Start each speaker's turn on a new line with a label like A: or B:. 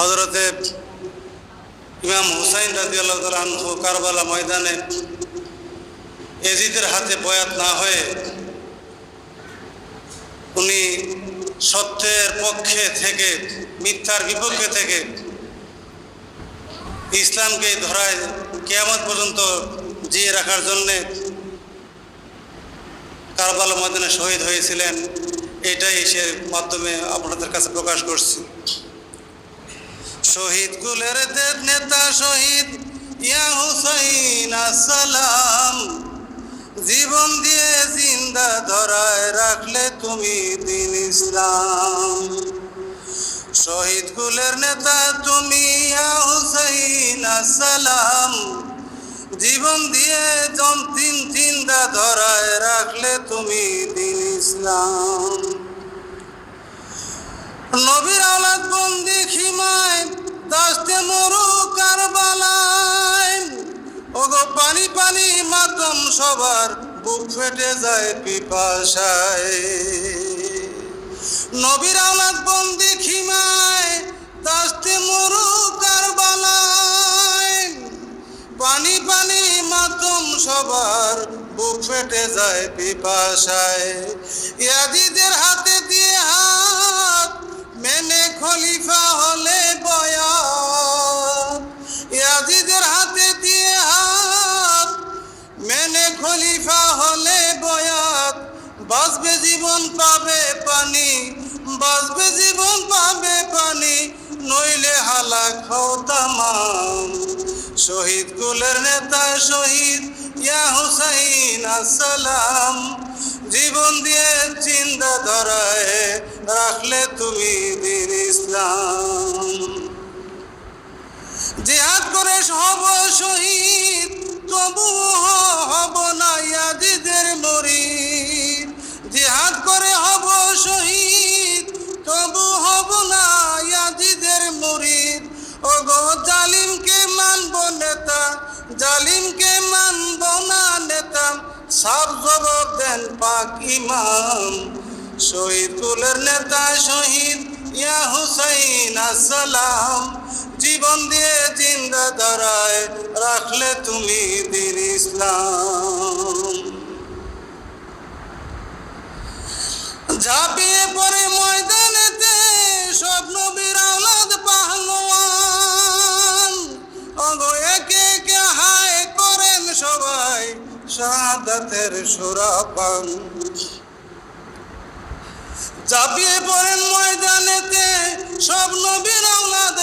A: হজরতে ইমাম হুসাইন রাজি আল্লাহ কারবালা ময়দানে এজিদের হাতে বয়াত না হয়ে উনি সত্যের পক্ষে থেকে, মিথ্যার বিপক্ষে থেকে ইসলামকে ধরায় কেয়ামত পর্যন্ত জিয়ে রাখার জন্যে কারবালা ময়দানে শহীদ হয়েছিলেন। এটাই সে মাধ্যমে আপনাদের কাছে প্রকাশ করছি। শহীদ দেব নেতা শহীদ ইয়া হুসাইন আসসালাম। জীবন দিয়ে জিন্দা ধরায় রাখলে তুমি দিন ইসলাম। শহীদ কুলের নেতা তুমি ইয়া হুসাইন আসসালাম। জীবন দিয়ে দিন জিন্দা ধরায় রাখলে তুমি দিন ইসলাম নবীর আলাদ বন্দি খিমায় দাস্তে মরু কারবালায়। ওগো পানি পানি মাতম সবার, বুক ফেটে যায় পিপাসায়। নবীর আলাদ বন্দি খিমায় দাস্তে মরু কারবালায়। পানি পানি মাতম সবার, বুক ফেটে যায় পিপাসায়। ইয়াদিদের হাতে দিয়ে হাত, মেনে খলিফা মেনে খলিফা হলে বয়াত। বাঁচবে জীবন, পাবে পানি। বাঁচবে জীবন, পাবে পানি। নইলে হালাক হও তামাম। শহীদ কুলের নেতা, শহীদ ইয়া হুসাইন, আসসালাম। জীবন দিয়ে চিন্তা ধরায় রাখলে তুমি দিন ইসলাম। জিহাদ করে হব শহীদ তবু ও গো জালিমকে মানব নেতা, জালিমকে মানব না নেতা, সব জবাব দেন পাক ইমাম। শহীদ কুলের নেতা শহীদ ইয়া হুসাইন আসসালাম, জীবন দিয়ে জিন্দা ধরায় রাখলে তুমি দিন ইসলাম। ঝাঁপিয়ে পড়ে শাহাদাতের সুরাপান। ঝাঁপিয়ে পড়েন ময়দানেতে সব নবীর আওলাদ